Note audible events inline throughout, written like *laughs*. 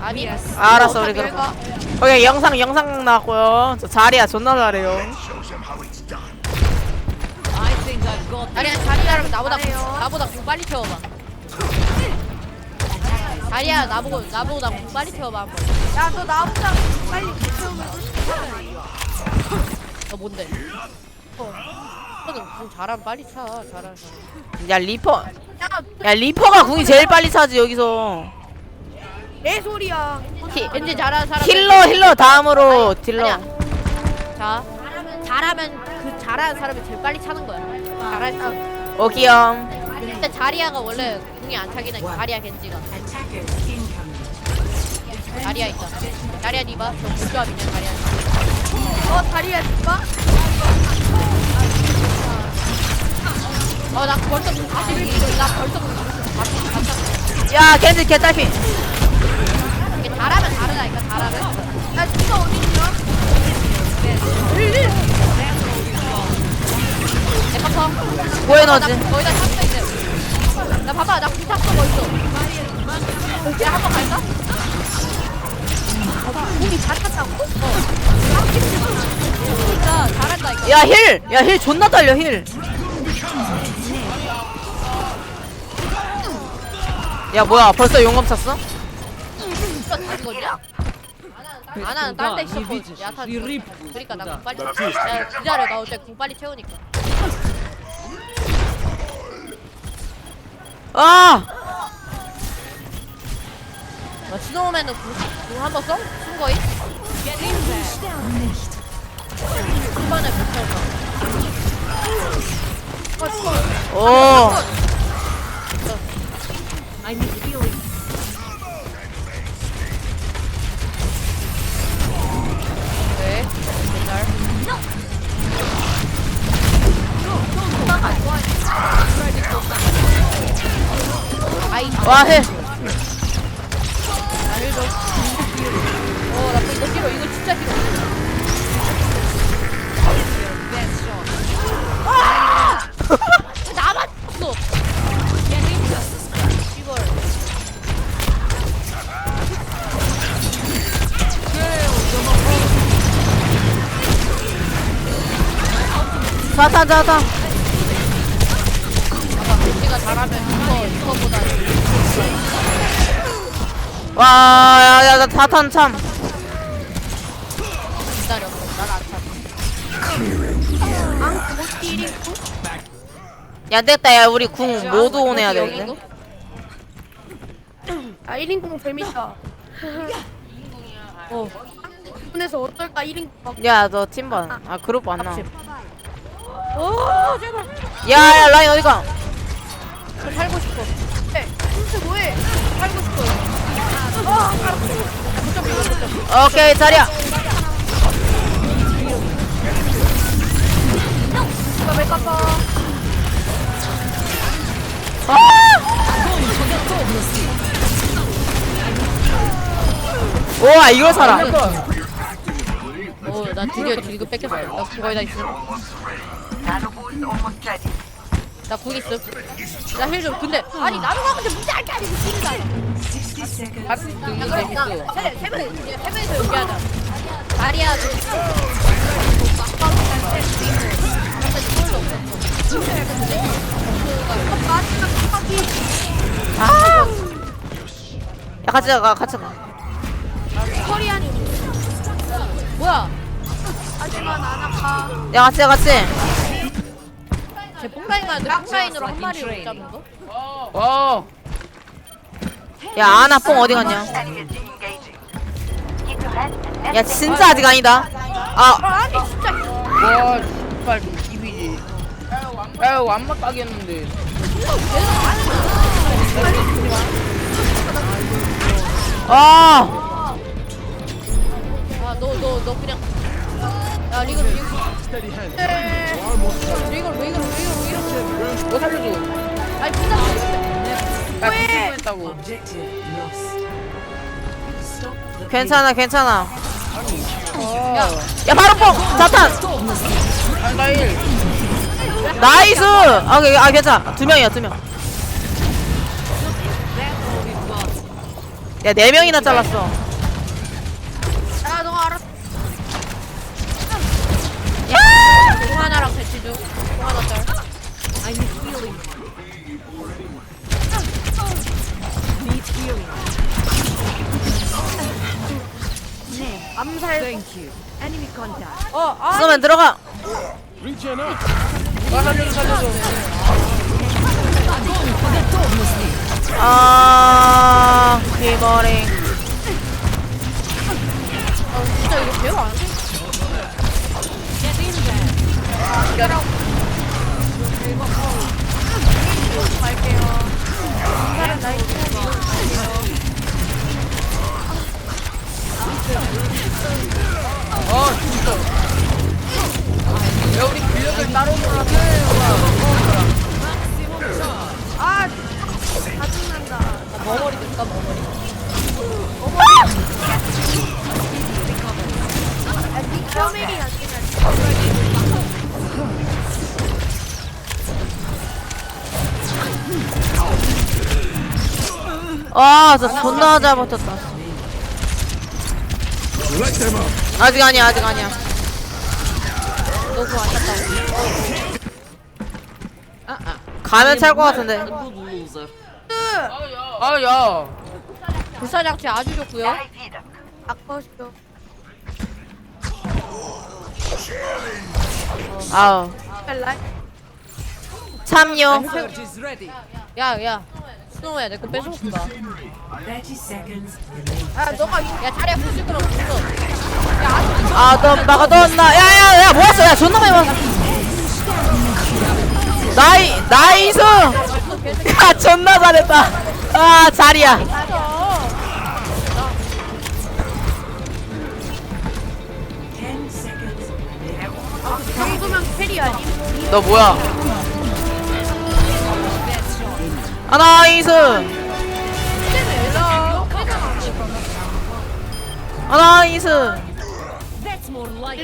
아니 아, 알았어, 우리 그럼. 오케이 영상 영상 나왔고요. 저 자리야 존나 잘해요. 아니야 자리야랑 나보다 나보다 공 빨리 채워봐 자리야 나보고 나보다 공 빨리 채워봐 한번 야, 너 나보다 빨리 채우면 너 뭔데? 어. 너는 공 잘하면 빨리 차 사람 야 리퍼 야, 야 리퍼가 궁이 제일 빨리 차지 여기서. 내 소리야. 히, 왠지 잘하는 사람 힐러 힐러 다음으로 딜러. 아니야. 자 잘하면 그 잘하는 사람이 제일 빨리 차는 거야 잘할 사람 오기염. 근데 자리야가 원래 공이 안 차긴 해 자리야 겐지가 자리야 있다 자리야 니바 저 불조합이네 자리야 어, 다리야, 줄까? 어나 벌써 공 다시 나 벌써 다시 야 겐지 개딸피. 잘하면 다르다니까 잘하면 야, 진짜 어디 있냐? 내 파파 뭐해 나 너지? 거의 다 탔어 이제 나 봐봐 나 불탔어 벌써 내가 한번 갈까? 공이 잘 탔다고? 진짜 잘한다니까 야 힐! 야 힐 존나 딸려 힐! 야 뭐야 벌써 용검 찼어? 진짜 다른 거냐? 나는 딴데 있었거든 야타 그러니까 나공 빨리 야 기다려 나 어제 공 빨리 채우니까 아! 나 스노우맨은 공 한번 써? 쓴 거임? 한 번에 못 채웠어 오! 와 힐! 나 힐도 어나 이거 싫어 이거 진짜 싫어 아! 왜 나만 자타! 아마 벤지가 잘하면 이거 이거보다 와, 야, 야, 나 자탄 참. 기다려 난안 차. 야, 됐다. 야, 우리 궁 모두 오내야 되는데. 아, 1인공 재밌다. 어 분에서 어떨까, 1인공. 야, 너 팀번. 아, 그룹 왔나? 오, 제발. 야, 야, 라인 어디가? 저 살고 싶어 오케이, 자리야. 이거 왜 깎아? 우와, 이걸 살아. 어나 드디어 지금 뺏겼어 나 있어 나 궁 있음 나힐좀 근데 아니 나도 가는데 문제 알게 아니고 힐이다 야 그럼 세 세명 세 명이서 연기하자 다리야 좀 야, 같이 가, 같이 가. 커리안이 뭐야 하지만 안 아파. 야, 같이 가, 같이. 쟤 뽕라인 하는데 뽕라인으로 한 마리를 못 잡는 거? 어. 야, 아나 뽕 어디 갔냐? 야, 진짜 아직 아니다. 아, 아니, 진짜. 와, 씨발 비비지. 야, 이거 완막 가겠는데. 아. 야 리그 리그 리그 리그 리그 리그 뭐 살려줘. 아니 진짜 야, 비비했다고. 괜찮아, 괜찮아. 야 야, 바로 뽕! 자탄! 아, 나 일. 나이스! 아, 그- 아 괜찮아. 두 명이야, 두 명. 야, 네 명이나 잘랐어. 공 하나랑 배치 중. 공 하나 짤. 암살. 어, 아, 쏘면 들어가. 아 살려줘 살려줘 아, 기머링. 진짜 이거 배우 안 돼? 아 진짜 야 우리 빌려들 따로 놀았네 아 짜증난다. 머머리 됐다, 머머리. 야니 뼈메리 아니야. 아, 진짜 존나 잘 버텼다. 아직 아니야, 아직 아니야. 너그 아깝다. 가면 찰것 같은데. 아야 불사장치 아주 좋고요. 아까웠어. 아우. 라 참요. 야, 야. 스노우야, 내거 뺏어먹다. 아 너가 이 야, 자리야, 부시 끌어, 부시 끌어. 아, 너 막아 넣었나? 야, 야, 야, 모았어. 야, 존나 많이 모았어. 나이, 나이스! 야, 존나 잘했다. 아, 자리야. 정도면 캐리 아니? 너 뭐야? 아, 나이스! 아, 나이스!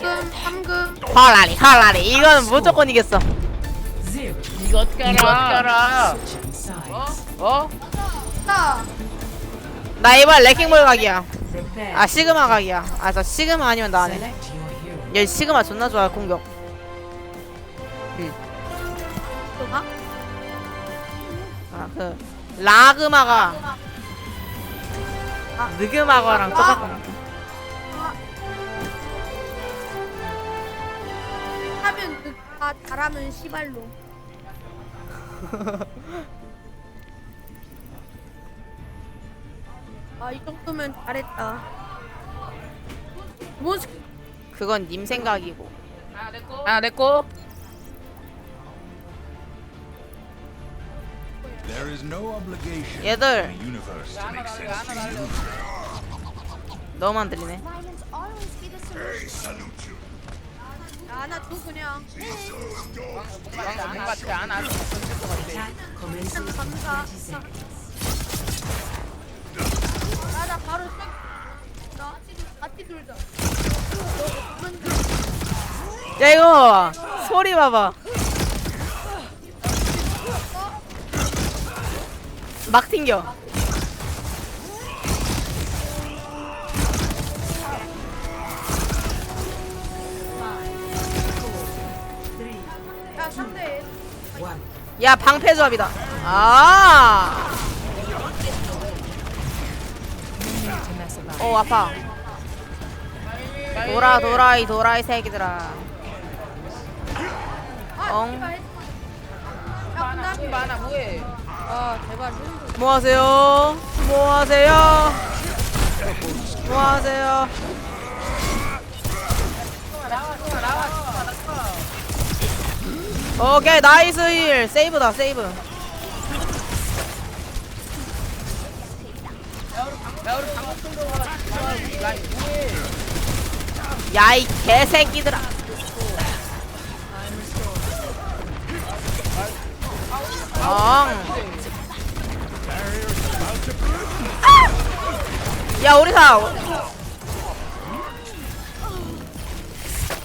1금, 3금. 할라리, 할라리. 이건 무조건 이겼어. 어떻게 알아 어? 어? 나 나 이번 레킹볼 각이야. 아, 시그마 각이야. 아, 저 시그마 아니면 나 안 해. 얘 시그마 존나 좋아, 공격. 그, 라그마가. 아, 느그마가랑 똑같구나. 하면 그, 아 잘하면 시발로. *laughs* 아 이 정도면 잘했다. 뭐 그건 님 생각이고. 아 내꺼 얘들. 너만 들리네. 아나 줘 그냥. 방금 같지 않아 일단 감사. 나나 바로 생. 나 같이 놀자. 야, 이거, 소리 봐봐. 막 튕겨. 야 방패 조합이다. 아! 오, 아파. 돌아, 돌아, 이 돌아, 이 새끼들아. 엉. 야 근데 많아 뭐해 아, 제발. 좀. 뭐 하세요? 뭐 하세요? 뭐 하세요? 오케이 나이스 힐 세이브다 세이브 야이 개새끼들아 엉. 야 오리사.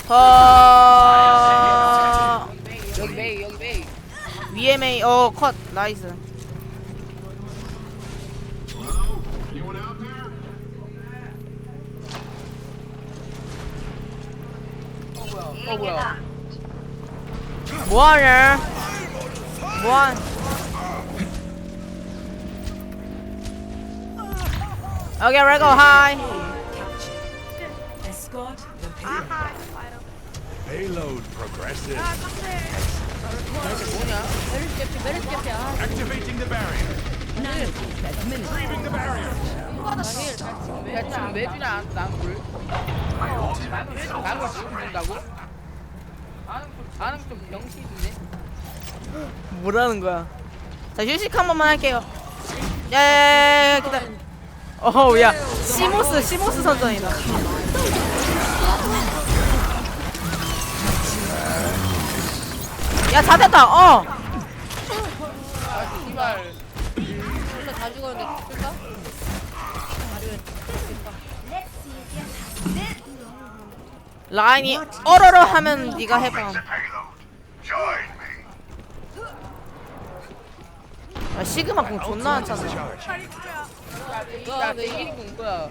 어... 위에 메이 어컷. 나이스. 어 뭐야? 뭐하냐? 뭐하 Payload 상대 뭐냐? 메르시 개피 메르시 개피 아 Activating the barrier. Cleaving the barrier. 야 지금 왜 주냐 안- 난 물? 나는 걸 지금 준다고? 나는 좀 병신인데? 뭐라는 거야? 자, 휴식 한 번만 할게요. 야야야야, 기다려. 어우, 야, 시모스, 시모스 선전이다. 야, 다 됐다. 어. 아 씨발 원래 다 죽었는데 죽을까? 라인이 어러러 하면 네가 해봐. 아, 시그마 공 존나 많잖아. 야군 거야.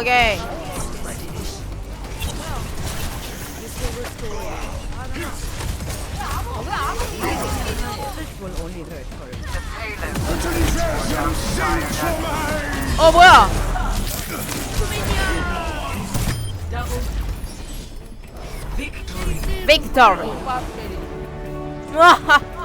오케이. 어 뭐야? 빅토리. 빅토리. 와하.